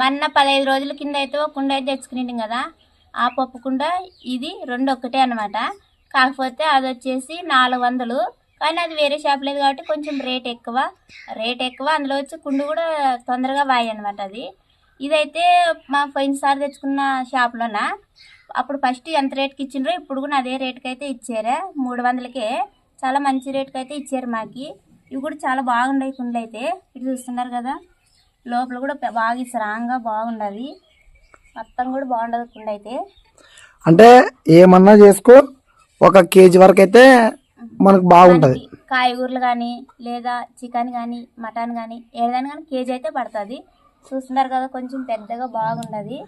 మొన్న పదహైదు రోజుల కింద అయితే ఒక కుండ అయితే తెచ్చుకునేది కదా ఆ పప్పు కుండ ఇది రెండు ఒక్కటే అనమాట కాకపోతే అది వచ్చేసి నాలుగు వందలు. కానీ అది వేరే షాప్ లేదు కాబట్టి కొంచెం రేట్ ఎక్కువ. రేట్ ఎక్కువ అందులో వచ్చి కుండ కూడా తొందరగా వాయి అనమాట అది. ఇదైతే మా పోయినసారి తెచ్చుకున్న షాప్లోన అప్పుడు ఫస్ట్ ఎంత రేట్కి ఇచ్చిండ్రో ఇప్పుడు కూడా అదే రేట్కి అయితే ఇచ్చారు. మూడు వందలకే. చాలా మంచి రేట్కి అయితే ఇచ్చారు మాకి. ఇవి కూడా చాలా బాగున్నాయి కుండలు అయితే ఇటు చూస్తున్నారు కదా. లోపల కూడా బాగా స్ట్రాంగ్గా బాగుండదు. మొత్తం కూడా బాగుండదు కుండ అయితే. అంటే ఏమన్నా చేసుకో ఒక కేజీ వరకు అయితే మనకు బాగుంటుంది. కాయగూరలు కానీ లేదా చికెన్ కానీ మటన్ కానీ ఏదైనా కానీ కేజీ అయితే పడుతుంది. చూస్తున్నారు కదా కొంచెం పెద్దగా బాగుండదు.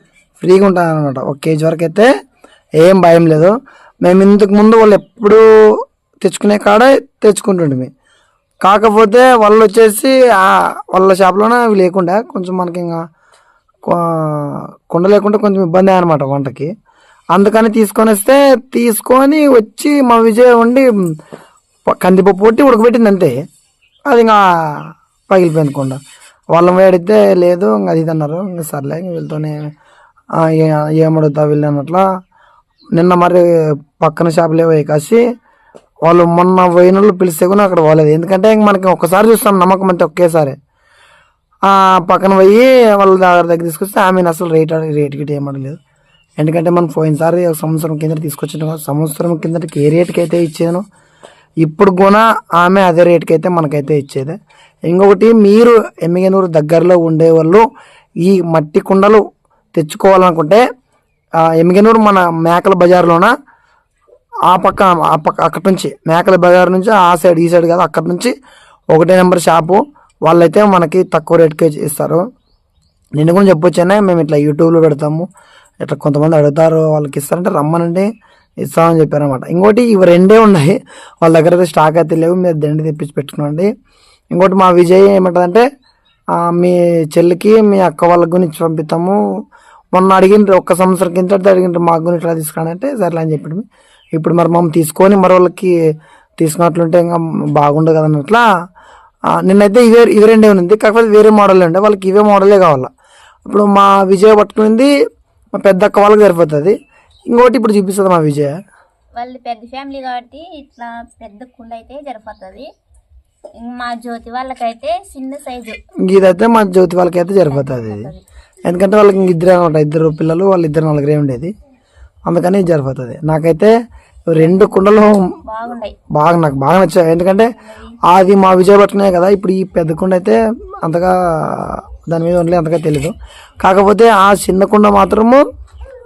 ఫ్రీగా ఉంటుంది అనమాట ఒక కేజీ వరకు అయితే ఏం భయం లేదు. మేము ఇంతకు ముందు వాళ్ళు ఎప్పుడు తెచ్చుకునే కాడ తెచ్చుకుంటుండే కాకపోతే వాళ్ళు వచ్చేసి వాళ్ళ షాప్లోనే అవి లేకుండా కొంచెం మనకి ఇంకా కొండ కుండ కొంచెం ఇబ్బంది అనమాట వంటకి. అందుకని తీసుకొని వస్తే తీసుకొని వచ్చి మా విజయ్ ఉండి కందిపప్పు కొట్టి ఉడకబెట్టింది అంతే. అది ఇంకా పగిలిపోయింది కుండ. వాళ్ళని వేడితే లేదు ఇంకా అది ఇది అన్నారు. ఇంకా సర్లే వీళ్ళతోనే ఆ, ఏ- ఏమడుగుతా వీళ్ళు అన్నట్లా నిన్న మరి పక్కన షాపులే పోయి కాసి వాళ్ళు మొన్న పోయిన వాళ్ళు పిలిస్తే కూడా అక్కడ పోలేదు. ఎందుకంటే ఇంక మనకి ఒక్కసారి చూస్తాం నమ్మకం అంటే ఒకేసారి. ఆ పక్కన పోయి వాళ్ళ దగ్గర దగ్గర తీసుకొస్తే ఆమె అసలు రేట్ రేట్ గిట్ ఏమడలేదు ఎందుకంటే మనం పోయినసారి ఒక సంవత్సరం కింద తీసుకొచ్చిన సంవత్సరం కిందకి ఏ రేట్కి అయితే ఇచ్చాను ఇప్పుడు కూడా ఆమె అదే రేట్కి అయితే మనకైతే ఇచ్చేది. ఇంకొకటి మీరు ఎమ్మిగనూరు దగ్గరలో ఉండే వాళ్ళు ఈ మట్టి కుండలు తెచ్చుకోవాలనుకుంటే ఎమ్మిగనూరు మన మేకల బజార్లోన ఆ పక్క ఆ పక్క అక్కడి నుంచి మేకల బజార్ నుంచి ఆ సైడ్ ఈ సైడ్ కాదు అక్కడి నుంచి ఒకటే నెంబర్ షాపు. వాళ్ళైతే మనకి తక్కువ రేట్కే ఇస్తారు. నేను కూడా చెప్పొచ్చానే మేము ఇట్లా యూట్యూబ్లో పెడతాము. ఇట్లా కొంతమంది అడుగుతారు వాళ్ళకి ఇస్తారంటే రమ్మనండి ఇస్తామని చెప్పారనమాట ఇంకోటి ఇవి రెండే ఉన్నాయి. వాళ్ళ దగ్గర అయితే స్టాక్ అయితే లేవు మీరు దండి తెప్పించి పెట్టుకోండి. ఇంకోటి మా విజయ్ ఏమంటుందంటే మీ చెల్లికి మీ అక్క వాళ్ళకి గురించి పంపిస్తాము. మొన్న అడిగిన ఒక్క సంవత్సరం కింద అడిగిన మాకు గురించి ఇట్లా తీసుకురానంటే సర్లే అని చెప్పి ఇప్పుడు మరి మనం తీసుకొని మరి వాళ్ళకి తీసుకున్నట్లుంటే ఇంకా బాగుండదు కదా అన్నట్లా? ఆ, నిన్నైతే ఇవే ఇవి రెండే ఉంది కాకపోతే వేరే మోడల్ ఉండే. వాళ్ళకి ఇవే మోడలే కావాలా? ఇప్పుడు మా విజయ్ పట్టుకునింది మా పెద్ద అక్క వాళ్ళకి సరిపోతుంది. ఇంకోటి ఇప్పుడు చూపిస్తుంది మా విజయ్. వాళ్ళు పెద్ద ఫ్యామిలీ కాబట్టి ఇట్లా పెద్ద కుండ అయితే సరిపోతుంది. మా జ్యోతి వాళ్ళకైతే చిన్న సైజు. ఇదైతే మా జ్యోతి వాళ్ళకి అయితే సరిపోతుంది. ఎందుకంటే వాళ్ళకి ఇంక ఇద్దరే ఉంటారు ఇద్దరు పిల్లలు వాళ్ళు ఇద్దరు నలుగురే ఉండేది. అందుకని ఇది సరిపోతుంది నాకైతే రెండు కుండలు బాగా నాకు బాగా నచ్చాయి. ఎందుకంటే అది మా విజయపట్నమే కదా ఇప్పుడు ఈ పెద్ద కుండ అయితే అంతగా దాని మీద ఉండలే అంతగా తెలీదు. కాకపోతే ఆ చిన్న కుండ మాత్రము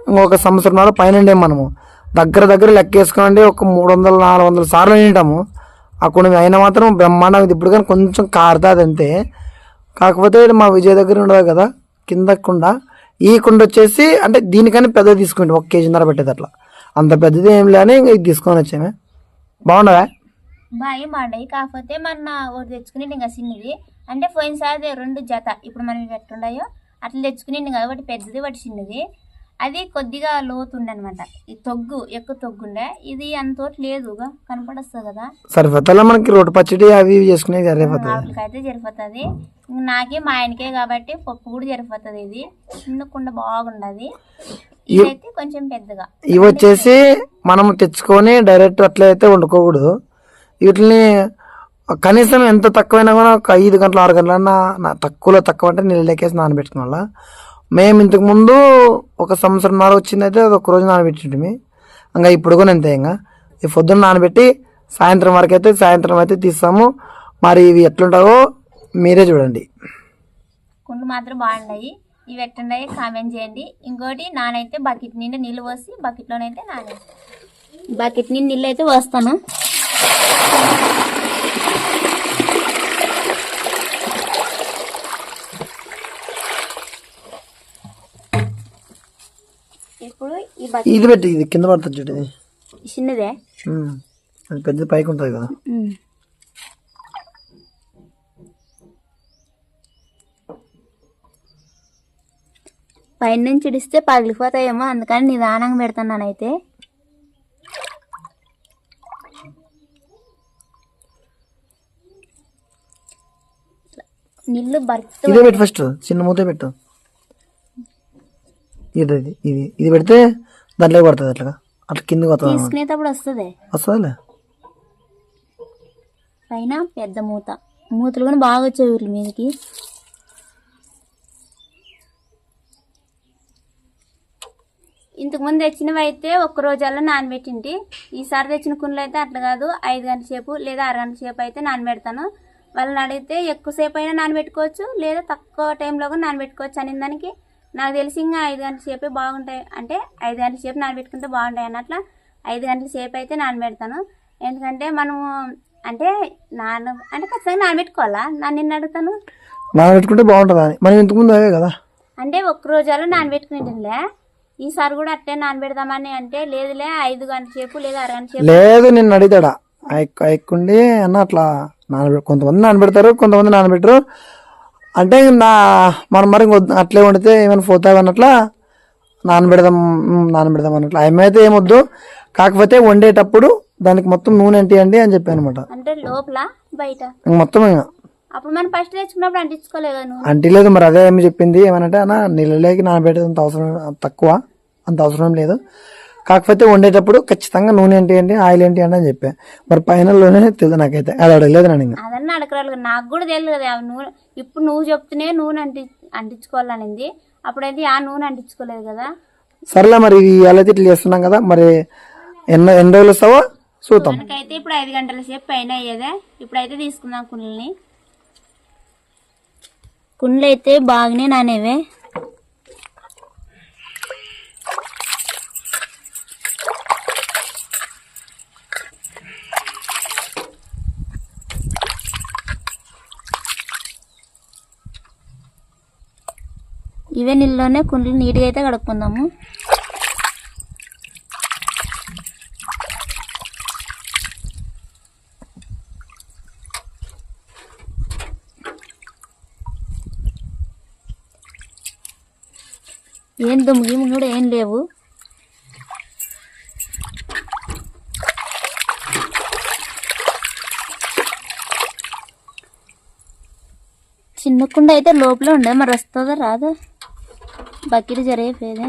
ఇంకొక సంవత్సరం పైన ఉండే మనము. దగ్గర దగ్గర లెక్కేసుకోండి ఒక మూడు వందల నాలుగు వందల సార్లు వింటాము ఆ కుండ అయినా మాత్రం బ్రహ్మాండంగా ఉంది. ఇప్పుడు కానీ కొంచెం కారుతుంది అంతే. కాకపోతే ఇది మా విజయ్ దగ్గర ఉండదు కదా కింద కుండ. ఈ కుండ వచ్చేసి అంటే దీనికని పెద్దది తీసుకుంటాం ఒక కేజీన్నర పెట్టేది అట్లా. అంత పెద్దది ఏం లేని ఇంకా ఇది తీసుకొని వచ్చామే. బాగుండదా? బాగా బాగున్నాయి కాకపోతే మన ఒకటి తెచ్చుకుని ఇంకా చిన్నది అంటే పోయినసారి రెండు జత ఇప్పుడు మనం ఎట్లుండాయో అట్లా తెచ్చుకుని కాబట్టి ఒకటి పెద్దది ఒకటి చిన్నది అది కొద్దిగా లోతుండే అనమాట ఈ తొగ్గు ఎక్కువ తొగ్గుండే ఇది అంత లేదుగా కనపడొస్తుంది కదా. సరిపోతా మనకి రోడ్డు పచ్చడి అవి చేసుకునే సరిపోతుంది వాటికైతే సరిపోతుంది. నాకే మా ఆయనకే కాబట్టి పప్పు కూడా సరిపోతుంది ఇది. చిన్న కుండ బాగుండదు. ఇదైతే కొంచెం పెద్దగా. ఇవి వచ్చేసి మనం తెచ్చుకొని డైరెక్ట్ అట్లా అయితే వండుకోకూడదు. వీటిని కనీసం ఎంత తక్కువైనా కూడా ఒక ఐదు గంటలు ఆరు గంటలన్నా తక్కువలో తక్కువ అంటే నీళ్ళు లెక్కేసి నానబెట్టుకున్న వాళ్ళ మేము ఇంతకు ముందు ఒక సంవత్సరంన్నర వచ్చిందైతే అది ఒక రోజు నానబెట్టింటిమి ఇంకా ఇప్పుడు కూడా అంతే ఇంకా. ఈ పొద్దున్న నానబెట్టి సాయంత్రం వరకు అయితే సాయంత్రం అయితే తీస్తాము. మరి ఇవి ఎట్లుంటావో మీరే చూడండి. కుండు మాత్రం బాగున్నాయి. ఇవి ఎట్టున్నాయి కామెంట్ చేయండి. ఇంకోటి నానైతే బకెట్ నిండా నీళ్ళు పోసి బకెట్లోనైతే నానే బకెట్ నిండా నీళ్ళు అయితే పోస్తాను. ఇప్పుడు ఈ బకెట్ ఇది పెట్టి ఇది కింద పడుతుంది చూడు ఇది. చిన్నదే? ఉమ్. అది పెద్ద పైకి ఉంటుంది కదా. పైన నుంచి ఇడిస్తే పగిలిపోతాయేమో అందుకని నిదానంగా పెడుతున్నానైతే. నీళ్ళు ఇదే పెట్టు ఫస్ట్ చిన్న మూత పెట్టు. ఇది ఇది ఇది పెడితే దాంట్లోకి పడుతుంది అట్లా. అట్లా కిందకి వస్తుంది తీసుకునేటప్పుడు వస్తుంది. వస్తుందిలే. పైన పెద్ద మూత. మూతలు కూడా బాగా వచ్చాయి వీటి మీదకి. ఇంతకు ముందు తెచ్చినవి అయితే ఒక్క రోజుల్లో నానబెట్టింటి. ఈసారి తెచ్చిన కుండలు అయితే అట్లా కాదు. ఐదు గంటల సేపు లేదా ఆరు గంటల సేపు అయితే నానబెడతాను. వాళ్ళని అడిగితే ఎక్కువసేపు అయినా నానబెట్టుకోవచ్చు లేదా తక్కువ టైంలో కూడా నానబెట్టుకోవచ్చు అనే దానికి. నాకు తెలిసి ఇంకా ఐదు గంటల సేపే బాగుంటాయి. అంటే ఐదు గంటల సేపు నానబెట్టుకుంటే బాగుంటాయి అన్నట్ల ఐదు గంటల సేపు అయితే నానబెడతాను. ఎందుకంటే మనము అంటే నాన్న అంటే ఖచ్చితంగా నానబెట్టుకోవాలా? నన్ను నిన్ను అడుగుతాను? నానబెట్టుకుంటే బాగుంటుంది? మనం ఇంతకుముందు అవే కదా. అంటే ఒక్క రోజులో నానబెట్టుకునేటిలే ఈసారి కూడా అట్టే నానబెడదామని అంటే లేదులే ఐదు గంటల సేపు లేదా అరగంట సేపు. లేదు నిన్ను అడిగాడా ఎక్కుండి అన్న అట్లా నానబె కొంతమంది నానబెడతారు కొంతమంది నానబెట్టరు. అంటే నా మనం మరి అట్లే వండితే ఏమైనా పోతాయి అన్నట్లా నానబెడదాం నానబెడదాం అన్నట్లు. ఏమైతే ఏమొద్దు కాకపోతే వండేటప్పుడు దానికి మొత్తం నూనె ఏంటి అని చెప్పాను అనమాట అంటే లోపల బయట? మొత్తం అప్పుడు మనం ఫస్ట్ తెచ్చుకున్నప్పుడు అంటించుకోలేదు కదా నువ్వు అంటే లేదు మరి అదే ఏమి చెప్పింది. ఏమనంటే అన్న నీళ్ళలోకి నానబెట్టేంత అవసరం తక్కువ అంత అవసరం లేదు. కాకపోతే వండేటప్పుడు ఖచ్చితంగా నూనె ఏంటి ఏంటి ఆయిల్ ఏంటి అంటే అని చెప్పా. మరి పైన నూనె తెలియదు నాకైతే. అది అడగలేదు నేను ఇంకా. అదన్నా అడగరాలు నాకు కూడా తెలియదు కదా ఆ నూనె. ఇప్పుడు నువ్వు చెప్తూనే నూనె అంటి అంటించుకోవాలనింది. అప్పుడైతే ఆ నూనె అంటించుకోలేదు కదా. సర్లే మరి ఎలా ఇట్లా చేస్తున్నాం కదా మరి ఎన్నో ఎన్ని రోజులు వస్తావో చూద్దాం. మనకైతే ఇప్పుడు ఐదు గంటల సేపు పైన అయ్యేదే. ఇప్పుడైతే తీసుకుందాం కుండల్ని. కుండలు అయితే బాగానే నానేవే. ఇవే నీళ్ళలోనే కుండలు నీట్గా అయితే కడుక్కుందాము. ఏం దుమ్ము? కూడా ఏం లేవు. చిన్న కుండ అయితే లోపల ఉండే మరి వస్తుందా రాదా? బకెట్ జరిగిపోయేదే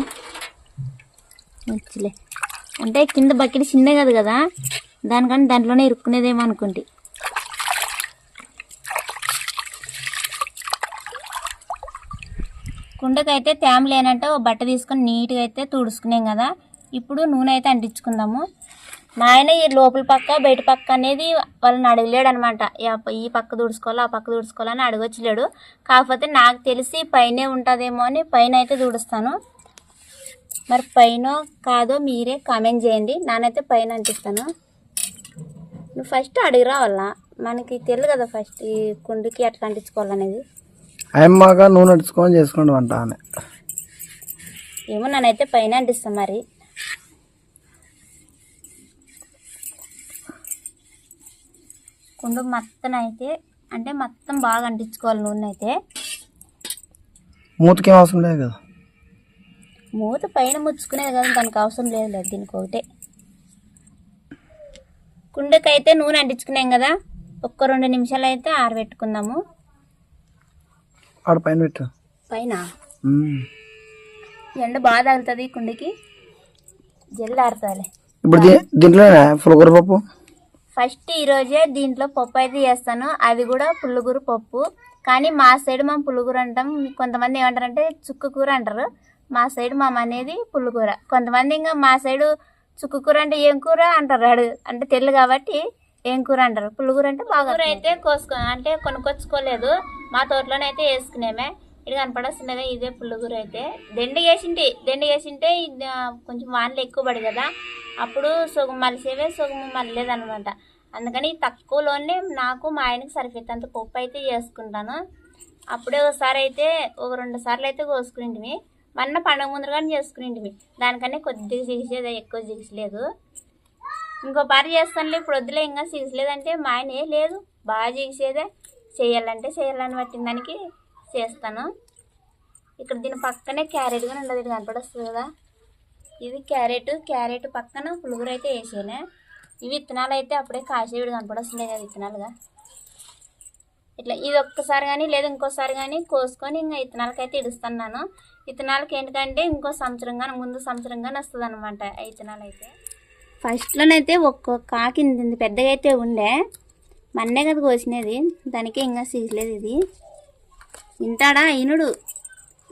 వచ్చలే. అంటే కింద బకెట్ చిన్న కదా కదా దానికని దాంట్లోనే ఇరుక్కునేదేమో అనుకుంటే. కుండకైతే తేమ లేనంటే ఓ బట్ట తీసుకొని నీట్గా అయితే తుడుచుకున్నాం కదా ఇప్పుడు నూనె అయితే అంటించుకుందాము. మా ఆయన ఈ లోపల పక్క బయట పక్క అనేది వాళ్ళని అడగలేడు అనమాట ఈ పక్క తుడుచుకోవాలి ఆ పక్క తుడుచుకోవాలని అడగొచ్చలేడు. కాకపోతే నాకు తెలిసి పైనే ఉంటుందేమో అని పైన అయితే తుడుస్తాను మరి పైన కాదో మీరే కామెంట్ చేయండి. నానైతే పైన అంటిస్తాను. నువ్వు ఫస్ట్ అడిగి రావాలా? మనకి తెలియదు కదా ఫస్ట్ ఈ కుండకి ఎట్లా అంటించుకోవాలనేది. అమ్మగా నూనె అడుచుకొని చేసుకోండి వంట ఏమో నన్నైతే పైన అంటిస్తాను మరి. కుండ మొత్తం అయితే అంటే మొత్తం బాగా అంటించుకోవాలి నూనె అయితే. మూతకి అవసరం లేదు కదా? మూత పైన ముచ్చుకునేది కదా దానికి అవసరం లేదు లేదు దీనికి ఒకటే. కుండకైతే నూనె అంటించుకున్నాం కదా ఒక్క రెండు నిమిషాలు అయితే ఆరబెట్టుకుందాము. ఆడ పైన పెట్టు. పైన. ఎండ బాగా తగులుతుంది కుండకి. జల్లు ఆరుతుంది ఇప్పుడు దీ దీంట్లోనే పులకూర పప్పు? ఫస్ట్ ఈరోజే దీంట్లో పప్పు అయితే చేస్తాను. అది కూడా పుల్లగూర పప్పు. కానీ మా సైడ్ మేము పుల్లగూర అంటాం. కొంతమంది ఏమంటారంటే చుక్క కూర అంటారు. మా సైడ్ మా అనేది పుల్లకూర కొంతమంది ఇంకా మా సైడు చుక్క కూర అంటే ఏం కూర అంటారు అడుగు అంటే తెల్లు కాబట్టి ఏం కూర అంటారు. పుల్లగూర అంటే బాగా కూర అయితే కోసుకో అంటే కొనుక్కొచ్చుకోలేదు. మా తోటలోనే అయితే వేసుకునేమే. ఇది కనపడస్తున్నవే ఇదే పుల్లగూర అయితే. దెండ చేసింటే దెండ వేసింటే కొంచెం వానలు ఎక్కువ పడి కదా. అప్పుడు సుగం మలిసేవే సగం మళ్ళలేదనమాట అందుకని తక్కువలోనే నాకు మా ఆయనకి సరిపోయేంత పప్పు అయితే చేసుకుంటాను. అప్పుడే ఒకసారి అయితే ఒక రెండు సార్లు అయితే కోసుకునింటిమి మొన్న పండగ ముందరగానే చేసుకునింటిమి దానికన్నా కొద్దిగా సిగిసేది ఎక్కువ సిగిసలేదు. ఇంకో పారి చేస్తానులే ఇప్పుడు వద్దులే ఇంకా సిగిసలేదంటే మా ఆయన లేదు బాగా చేసేదే చేయాలంటే చేయాలని పట్టిన దానికి. చేస్తాను. ఇక్కడ దీని పక్కనే క్యారెట్ కూడా ఉండదు ఇది కనపడొస్తుంది కదా. ఇది క్యారెట్ క్యారెట్ పక్కన పులుగురు అయితే వేసాను. ఇవి విత్తనాలు అయితే అప్పుడే కాసేవిడి కనపడొస్తున్నాయి కదా విత్తనాలుగా. ఇట్లా ఇది ఒక్కసారి కానీ లేదా ఇంకోసారి కానీ కోసుకొని ఇంకా విత్తనాలకైతే ఇడుస్తున్నాను. విత్తనాలకి ఏంటంటే ఇంకో సంవత్సరం కానీ ముందు సంవత్సరంగా వస్తుంది అనమాట ఇత్తనాలు అయితే ఫస్ట్లోనైతే ఒక్క కాకి పెద్దగా అయితే ఉండే. మన్నే కదా కోసినది. దానికి ఇంకా సీసలేదు ఇది. ఇంటాడా ఈనుడు?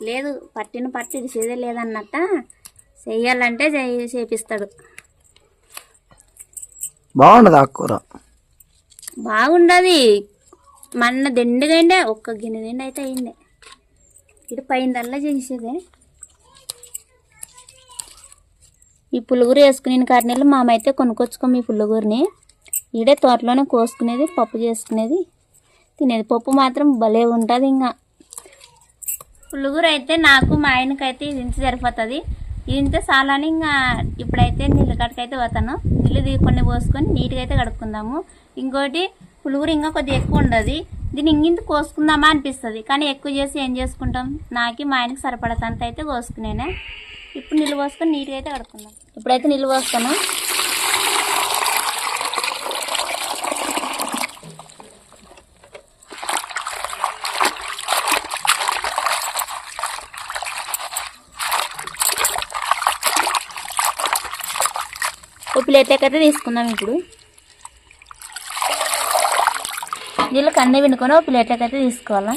లేదు పట్టిన పట్టి ఇడిసేదే లేదన్నట్ట చెయ్యాలంటే చేయి- చేపిస్తాడు. బాగుండదు ఆకుకూర బాగుండదు. మన్న దిండుగా అయిండే ఒక్క గిన్నె నిండా అయితే అయిండే ఇటు పైందల్లా చేసేదే. ఈ పులుగురు వేసుకునే కారణాలు మామ అయితే కొనుక్కొచ్చుకోము ఈ పులుగురిని. ఈడే తోటలోనే కోసుకునేది పప్పు చేసుకునేది. తినేది. పప్పు మాత్రం భలే ఉంటుంది ఇంకా పులుగురు అయితే నాకు మా ఆయనకైతే ఇది ఇంత సరిపోతుంది. ఇది ఇంత చాలని ఇంకా ఇప్పుడైతే నీళ్ళు కాడికైతే పోతాను. నీళ్ళు దిగి కొన్ని పోసుకొని నీట్గా అయితే కడుక్కుందాము. ఇంకోటి పులుగురు ఇంకా కొద్దిగా ఎక్కువ ఉండదు. దీన్ని ఇంగింత కోసుకుందామా అనిపిస్తుంది. కానీ ఎక్కువ చేసి ఏం చేసుకుంటాం? నాకి మా ఆయనకి సరిపడతంత అయితే కోసుకునేనే. ఇప్పుడు నీళ్ళు పోసుకొని నీట్గా అయితే కడుక్కుందాం. ఇప్పుడైతే నీళ్ళు పోస్తాను. ఒక ప్లేట్లోకి అయితే తీసుకుందాం ఇప్పుడు. నీళ్ళు కన్నీ వినుకొని ఒక ప్లేట్లోకి అయితే తీసుకోవాలా?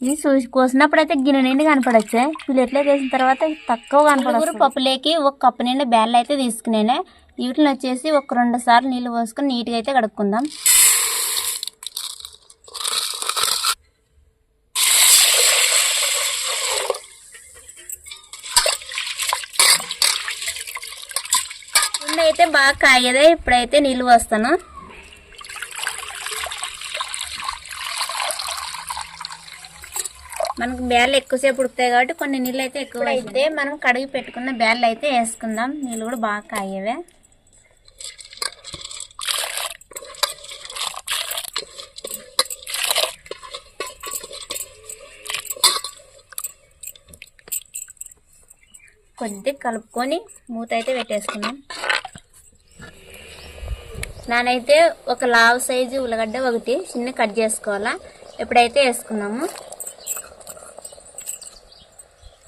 ఇది చూసి కోసినప్పుడు అయితే గిన్నె నిండి కనపడచ్చే. ప్లేట్లోకి వేసిన తర్వాత తక్కువ కనపడదు పప్పులేకి ఒక కప్పు నిండా బ్యాళ్ళు అయితే తీసుకునేనే. వీటిని వచ్చేసి ఒక రెండు సార్లు నీళ్ళు పోసుకొని నీట్గా అయితే కడుక్కుందాం ముందు అయితే బాగా కాయదే ఇప్పుడైతే నీళ్ళు పోస్తాను. మనకు బ్యాళ్ళు ఎక్కువసేపు ఉడుకుతాయి కాబట్టి కొన్ని నీళ్ళు అయితే ఎక్కువ అయితే మనం కడిగి పెట్టుకున్న బ్యాళ్ళు అయితే వేసుకుందాం. నీళ్ళు కూడా బాగా కాయవే కొద్దిగా కలుపుకొని మూత అయితే పెట్టేసుకుందాం. నానైతే ఒక లావ్ సైజు ఉల్లగడ్డ ఒకటి చిన్న కట్ చేసుకోవాలా. ఎప్పుడైతే వేసుకున్నాము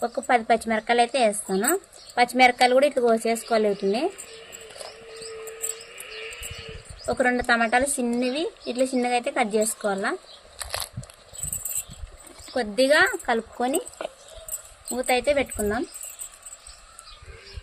ఒక పది పచ్చిమిరకాయలు అయితే వేస్తాను. పచ్చిమిరకాయలు కూడా ఇట్లా కోసేసుకోవాలి వీటిని. ఒక రెండు టమాటాలు చిన్నవి ఇట్లా చిన్నగా అయితే కట్ చేసుకోవాలా. కొద్దిగా కలుపుకొని మూత అయితే పెట్టుకుందాం.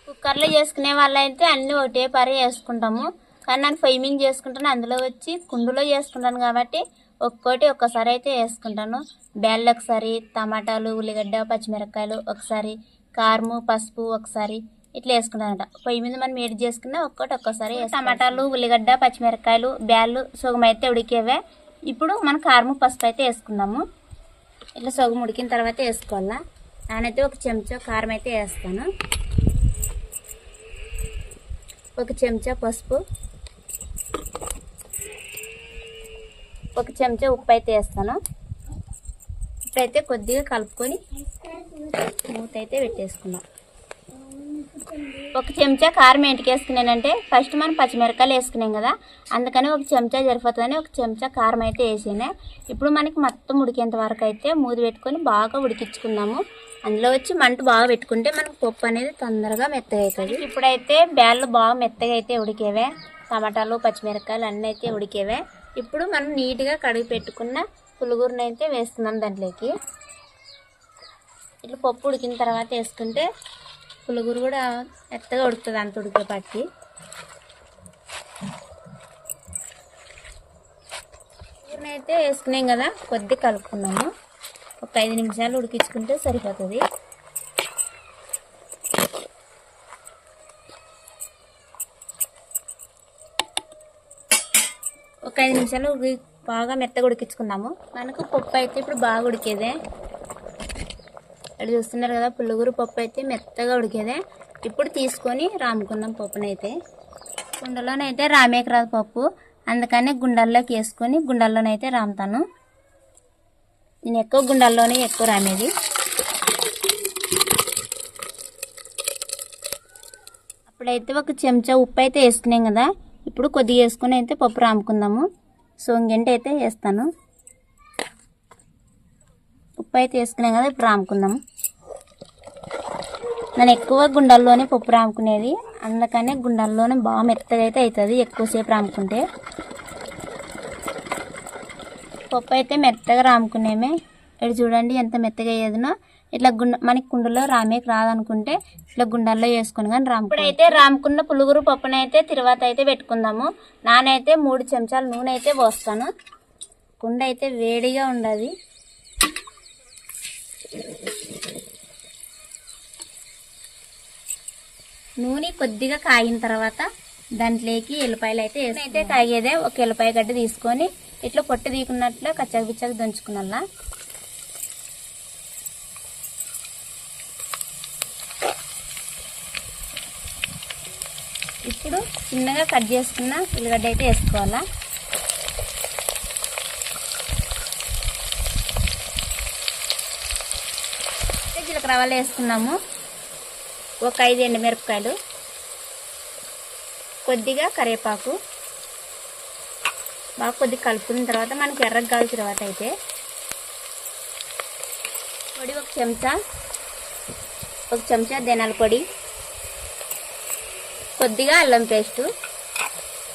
కుక్కర్లో చేసుకునే వాళ్ళైతే అన్నీ ఒకటే పరి వేసుకుంటాము కానీ నేను పొయ్యి మీద చేసుకుంటాను. అందులో వచ్చి కుండులో చేసుకుంటాను కాబట్టి ఒక్కోటి ఒక్కసారి అయితే వేసుకుంటాను. బేళ్ళు ఒకసారి టమాటాలు ఉల్లిగడ్డ పచ్చిమిరపకాయలు ఒకసారి కారము పసుపు ఒకసారి ఇట్లా వేసుకుంటానట పొయ్యి మీద మనం ఏడు చేసుకున్నా ఒక్కోటి ఒక్కసారి టమాటాలు ఉల్లిగడ్డ పచ్చిమిరపకాయలు బ్యాళ్ళు సగం అయితే ఉడికేవే. ఇప్పుడు మనం కారము పసుపు అయితే వేసుకుందాము. ఇట్లా సగం ఉడికిన తర్వాత వేసుకోవాలా? నానైతే ఒక చెంచా కారం అయితే వేస్తాను. ఒక చెంచా పసుపు. ఒక చెంచా ఉప్పు అయితే వేస్తాను. ఉప్పు అయితే కొద్దిగా కలుపుకొని మూత అయితే పెట్టేసుకున్నాం ఒక చెంచా కారం ఏంటికి వేసుకున్నానంటే ఫస్ట్ మనం పచ్చిమిరకాయలు వేసుకున్నాం కదా అందుకని ఒక చెంచా సరిపోతుందని ఒక చెంచా కారం అయితే వేసాను. ఇప్పుడు మనకి మొత్తం ఉడికేంత వరకు అయితే మూది పెట్టుకొని బాగా ఉడికించుకుందాము. అందులో వచ్చి మంట బాగా పెట్టుకుంటే మనకు పప్పు అనేది తొందరగా మెత్తగా అవుతుంది. ఇప్పుడైతే బ్యాళ్ళు బాగా మెత్తగా అయితే ఉడికేవే. టమాటాలు పచ్చిమిరకాయలు అన్నీ అయితే ఉడికేవే. ఇప్పుడు మనం నీట్గా కడిగి పెట్టుకున్న పులుగురిని అయితే వేస్తున్నాం దాంట్లోకి. ఇట్లా పప్పు ఉడికిన తర్వాత వేసుకుంటే పులుగురు కూడా ఎత్తగా ఉడుకుతుంది అంత ఉడికే పట్టి అయితే వేసుకున్నాం కదా కొద్ది కలుపుకున్నాము. ఒక ఐదు నిమిషాలు ఉడికించుకుంటే సరిపోతుంది ఒక ఐదు నిమిషాలు బాగా మెత్తగా ఉడికించుకుందాము. మనకు పప్పు అయితే ఇప్పుడు బాగా ఉడికేదే. ఇక్కడ చూస్తున్నారు కదా పుల్లగూరు పప్పు అయితే మెత్తగా ఉడికేదే. ఇప్పుడు తీసుకొని రాముకుందాం పప్పునైతే. గుండెలోనైతే రామేకి రాదు పప్పు. అందుకని గుండెల్లోకి వేసుకొని గుండెల్లోనైతే రాముతాను. నేను ఎక్కువ గుండెల్లోనే ఎక్కువ రామేది. అప్పుడైతే ఒక చెంచా ఉప్పు అయితే వేసుకున్నాం కదా. ఇప్పుడు కొద్దిగా వేసుకుని అయితే పప్పు రాముకుందాము. సోంగంటి అయితే వేస్తాను. పప్పు అయితే వేసుకున్నాం కదా ఇప్పుడు రాముకుందాము. నేను ఎక్కువ గుండల్లోనే పప్పు రాముకునేది. అందుకనే గుండల్లోనే బాగా మెత్తగా అయితే అవుతుంది ఎక్కువసేపు రాముకుంటే. పప్పు అయితే మెత్తగా రాముకునేమే ఇక్కడ చూడండి ఎంత మెత్తగా అయ్యేదినో. ఇట్లా గుండ మనకి కుండలో రామేకి రాదనుకుంటే ఇట్లా గుండల్లో వేసుకుని కానీ రాము ఇప్పుడైతే రాముకున్న పులుగురు పప్పునైతే అయితే తిరువాత అయితే పెట్టుకుందాము. నానైతే మూడు చెంచాలు నూనె అయితే పోస్తాను. కుండ అయితే వేడిగా ఉండదు. నూనె కొద్దిగా కాగిన తర్వాత దాంట్లోకి ఎల్లిపాయలు అయితే వేసి అయితే కాగేదే ఒక ఎల్లిపాయ గడ్డ తీసుకొని ఇట్లా పొట్టు తీకున్నట్లు కచ్చక పిచ్చక దంచుకున్నలా. ఇప్పుడు చిన్నగా కట్ చేసుకున్న ఉల్లిగడ్డ అయితే వేసుకోవాలా. జీలకర్ర ఆవాలు వేసుకున్నాము. ఒక ఐదు ఎండుమిరపకాయలు కొద్దిగా కరివేపాకు. బాగా కొద్దిగా కలుపుకున్న తర్వాత మనకి ఎర్రగా కావాలి తర్వాత అయితే పొడి ఒక చెంచా ఒక చెంచా ధనాల పొడి కొద్దిగా అల్లం పేస్టు.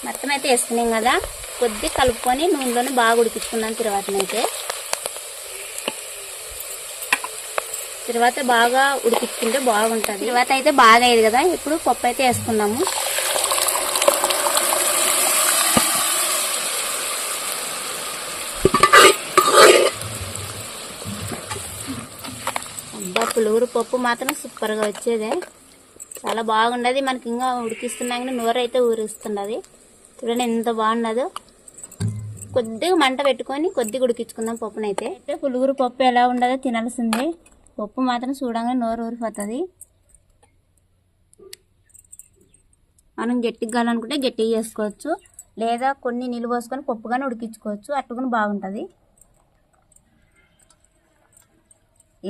మొత్తం అయితే వేసుకున్నాం కదా. కొద్దిగా కలుపుకొని నూనెలోనే బాగా ఉడికించుకున్నాం తర్వాతనైతే తర్వాత బాగా ఉడికించుకుంటే బాగుంటుంది. తర్వాత అయితే బాగా అయ్యేది కదా. ఇప్పుడు పప్పు అయితే వేసుకున్నాము అబ్బా పులుగురు పప్పు మాత్రం సూపర్గా వచ్చేదే. చాలా బాగుండదు. మనకి ఇంకా ఉడికిస్తున్నాక కానీ అయితే ఊరిస్తున్నది చూడండి ఎంత బాగున్నదో. కొద్దిగా మంట పెట్టుకొని కొద్దిగా ఉడికించుకుందాం పప్పునైతే. అయితే పులుగురు పప్పు ఎలా ఉండదో తినాల్సిందే. పప్పు మాత్రం చూడంగానే నోరు ఊరిపోతుంది. మనం గట్టిగా కావాలనుకుంటే గట్టిగా చేసుకోవచ్చు. లేదా కొన్ని నీళ్ళు పోసుకొని పప్పుగానే ఉడికించుకోవచ్చు. అట్టుకుని బాగుంటుంది.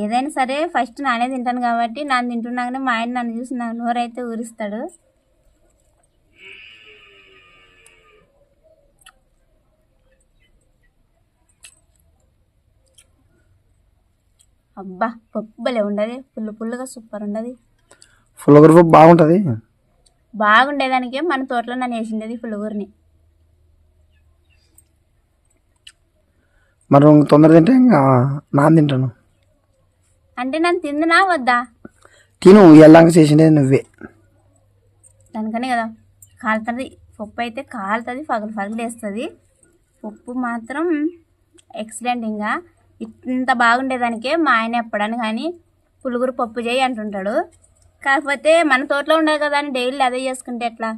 ఏదైనా సరే ఫస్ట్ నానే తింటాను కాబట్టి నాన్న తింటున్నాగానే మా ఆయన నన్ను చూసి నా నోరైతే ఊరిస్తాడు. అబ్బా పప్పు భలే ఉండదు. పుల్లు పుల్లుగా సూపర్ ఉండదు. పుల్లగూర పప్పు బాగుంటుంది? బాగుండేదానికే మన తోటలో నన్ను వేసిండేది పుల్లగూరని. మరి తొందర తింటే ఇంకా నాన్న తింటాను. అంటే నన్ను తిందునా వద్దా? తిను ఎల్లాక చేసిండే నువ్వే. దానికనే కదా. కాలుతుంది పప్పు అయితే కాలుతుంది పగలు పగలు వేస్తుంది. పప్పు మాత్రం ఎక్సలెంట్ ఇంకా. ఇంత బాగుండేదానికే మా ఆయన ఎప్పుడని కానీ పులుగురు పప్పు చేయి అంటుంటాడు. కాకపోతే మన తోటలో ఉండదు కదా అని డైలీ అదే చేసుకుంటే ఎట్లా.